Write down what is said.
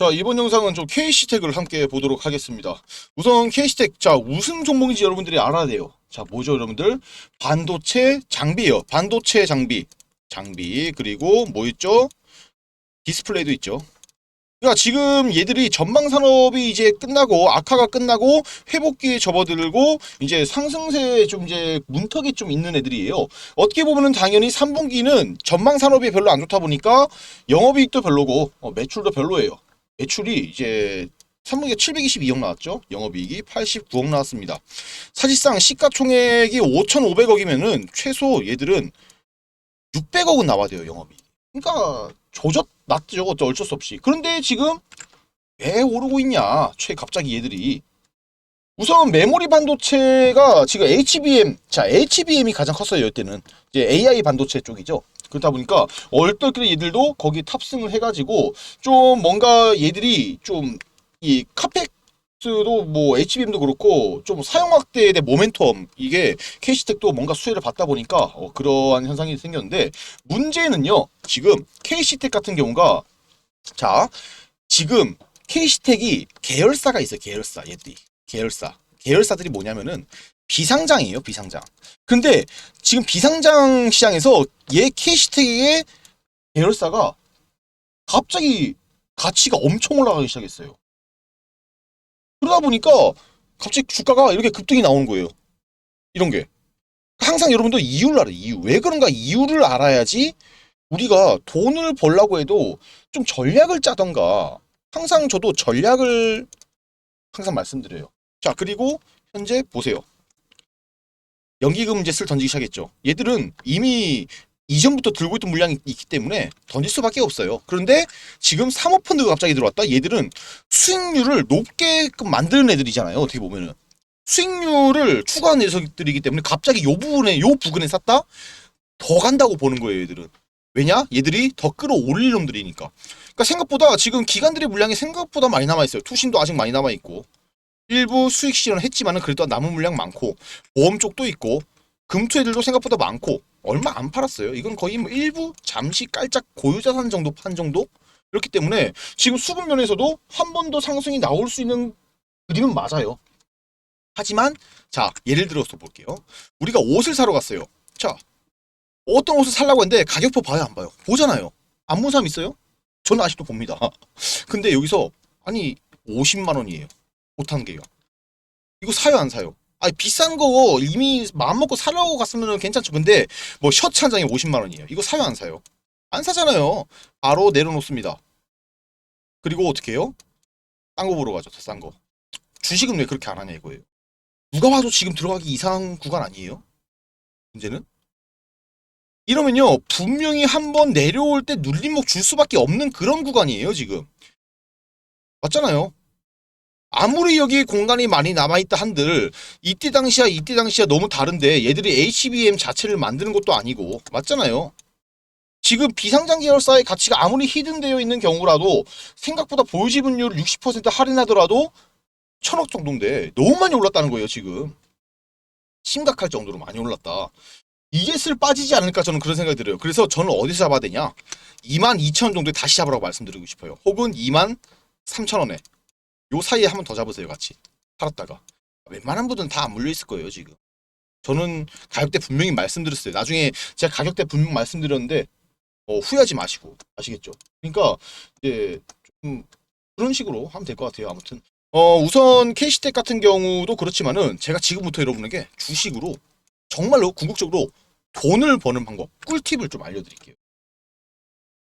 자 이번 영상은 좀 KC텍을 함께 보도록 하겠습니다. 우선 KC텍 자 무슨 종목인지 여러분들이 알아야 돼요. 자 뭐죠 여러분들 반도체 장비요. 반도체 장비 장비 그리고 뭐 있죠? 디스플레이도 있죠. 그러니까 지금 얘들이 전방 산업이 이제 끝나고 악화가 끝나고 회복기에 접어들고 이제 상승세에 좀 이제 문턱이 좀 있는 애들이에요. 어떻게 보면은 당연히 3분기는 전방 산업이 별로 안 좋다 보니까 영업이익도 별로고 어, 매출도 별로예요. 매출이 이제 3분기에 722억 나왔죠. 영업이익이 89억 나왔습니다. 사실상 시가총액이 5,500억이면은 최소 얘들은 600억은 나와야 돼요. 영업이. 그러니까 조졌 났죠. 어쩔 수 없이. 그런데 지금 왜 오르고 있냐? 최 갑자기 얘들이 우선 메모리 반도체가 지금 HBM 자 HBM이 가장 컸어요 이때는 이제 AI 반도체 쪽이죠. 그렇다 보니까 얼떨결에 얘들도 거기 탑승을 해가지고 좀 뭔가 얘들이 좀 이 카펙스도 뭐 HBM도 그렇고 좀 사용 확대에 대한 모멘텀 이게 KC텍도 뭔가 수혜를 받다 보니까 어, 그러한 현상이 생겼는데 문제는요 지금 KC텍 같은 경우가 자 지금 KC텍이 계열사가 있어요 계열사 얘들이. 계열사. 계열사들이 뭐냐면은 비상장이에요 비상장. 근데 지금 비상장 시장에서 얘 KC텍의 계열사가 갑자기 가치가 엄청 올라가기 시작했어요. 그러다 보니까 갑자기 주가가 이렇게 급등이 나오는 거예요. 이런 게. 항상 여러분들 이유를 알아요 이유. 왜 그런가? 이유를 알아야지 우리가 돈을 벌라고 해도 좀 전략을 짜던가. 항상 저도 전략을 항상 말씀드려요. 자, 그리고 현재 보세요. 연기금 이제 슬 던지기 시작했죠. 얘들은 이미 이전부터 들고 있던 물량이 있기 때문에 던질 수밖에 없어요. 그런데 지금 사모펀드가 갑자기 들어왔다. 얘들은 수익률을 높게끔 만드는 애들이잖아요. 어떻게 보면은 수익률을 추구하는 녀석들이기 때문에 갑자기 요 부분에 요 부근에 샀다 더 간다고 보는 거예요. 얘들은 왜냐? 얘들이 더 끌어올릴 놈들이니까. 그러니까 생각보다 지금 기관들의 물량이 생각보다 많이 남아 있어요. 투신도 아직 많이 남아 있고 일부 수익 실현을 했지만은 그래도 남은 물량 많고 보험 쪽도 있고 금투애들도 생각보다 많고 얼마 안 팔았어요. 이건 거의 뭐 일부 잠시 깔짝 고유자산 정도 판 정도 그렇기 때문에 지금 수급 면에서도 한 번 더 상승이 나올 수 있는 그림은 맞아요. 하지만 자 예를 들어서 볼게요. 우리가 옷을 사러 갔어요. 자 어떤 옷을 살라고 했는데 가격표 봐요 안 봐요? 보잖아요. 안 본 사람 있어요? 저는 아직도 봅니다. 근데 여기서 아니 50만 원이에요. 못한 게요. 이거 사요 안 사요? 아니 비싼 거 이미 마음 먹고 사려고 갔으면 괜찮죠. 근데 뭐 셔츠 한 장에 50만 원이에요. 이거 사요 안 사요? 안 사잖아요. 바로 내려놓습니다. 그리고 어떻게 해요? 딴 거 보러 가죠. 더 싼 거. 주식은 왜 그렇게 안 하냐 이거예요. 누가 봐도 지금 들어가기 이상한 구간 아니에요? 문제는? 이러면요 분명히 한번 내려올 때 눌림목 줄 수밖에 없는 그런 구간이에요 지금 맞잖아요 아무리 여기 공간이 많이 남아있다 한들 이때 당시야 이때 당시야 너무 다른데 얘들이 HBM 자체를 만드는 것도 아니고 맞잖아요 지금 비상장 계열사의 가치가 아무리 히든되어 있는 경우라도 생각보다 보유지분율 60% 할인하더라도 천억 정도인데 너무 많이 올랐다는 거예요 지금 심각할 정도로 많이 올랐다 이게 슬 빠지지 않을까 저는 그런 생각이 들어요. 그래서 저는 어디서 잡아야 되냐? 2만 2천 정도에 다시 잡으라고 말씀드리고 싶어요. 혹은 2만 3천 원에 요 사이에 한 번 더 잡으세요 같이 팔았다가 웬만한 분들은 다 안 물려 있을 거예요 지금. 저는 가격대 분명히 말씀드렸어요. 나중에 제가 가격대 분명 말씀드렸는데 어, 후회하지 마시고 아시겠죠? 그러니까 이제 좀 그런 식으로 하면 될 것 같아요. 아무튼 어 우선 캐시텍 같은 경우도 그렇지만은 제가 지금부터 여러분에게 주식으로 정말로 궁극적으로 돈을 버는 방법, 꿀팁을 좀 알려드릴게요.